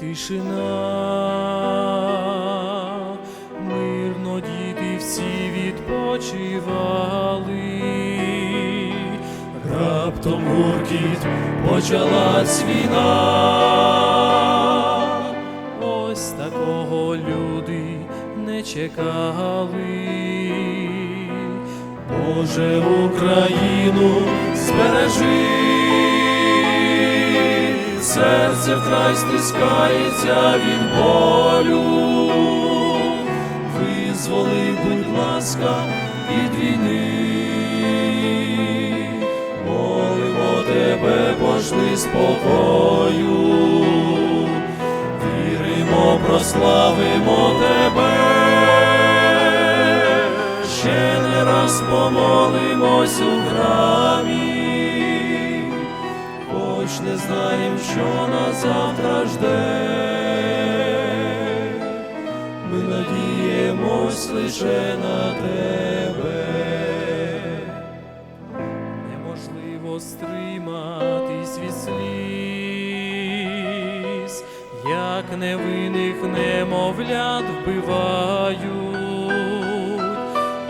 тишина, мирно діти всі відпочивали, раптом гуркіт почалась війна. Ось такого люди не чекали. Боже, Україну збережи, серце вкрай стискається від болю, визволи, будь ласка, від війни, молимо тебе, пошли спокою, віримо, прославимо тебе. Ще не раз помолимось у храмі, хоч не знаєм, що на завтра жде, ми надіємось лише на тебе. Неможливо стриматись від сліз, як невинних немовлят вбивають,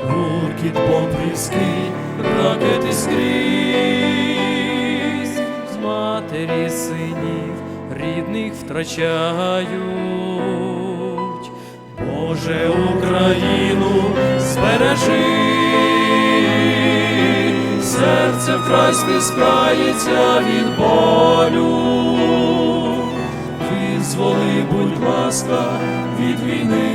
гуркіт бомб різкий, ракети скрізь, матері синів рідних втрачають. Боже, Україну збережи, серце вкрай стискається від болю, визволи, будь ласка, від війни,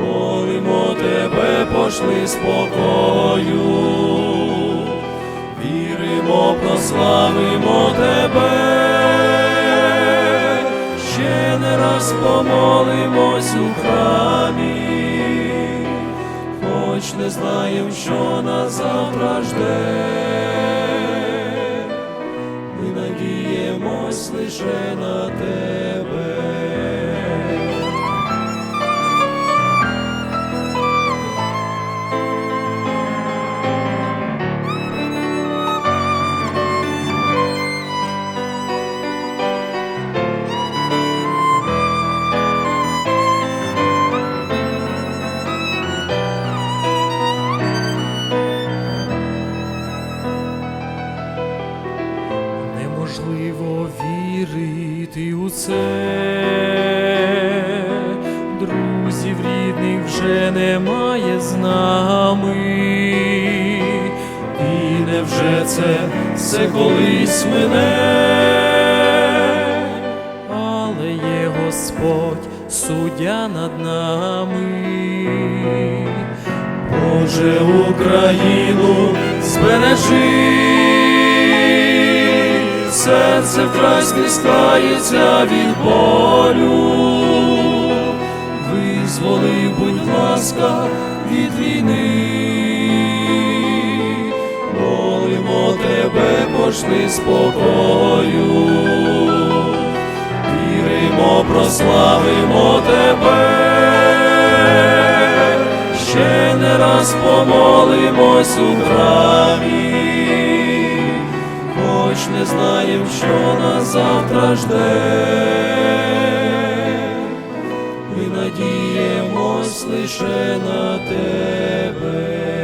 молимо тебе, пошли спокою, віримо, прославимо тебе. Ще не раз помолимось у храмі, хоч не знаєм, що нас завтра жде, ми надіємось лише на тебе. Неможливо вірити у це, друзів рідних вже немає з нами, і невже це все колись мине, але є Господь, суддя над нами. Боже, Україну збережи, серце вкрай стискається від болю, визволи, будь ласка, від війни, молимо тебе, пошли спокою, віримо, прославимо тебе. Ще не раз помолимось у храмі, не знаєм, що нас завтра жде, ми надіємось лише на тебе.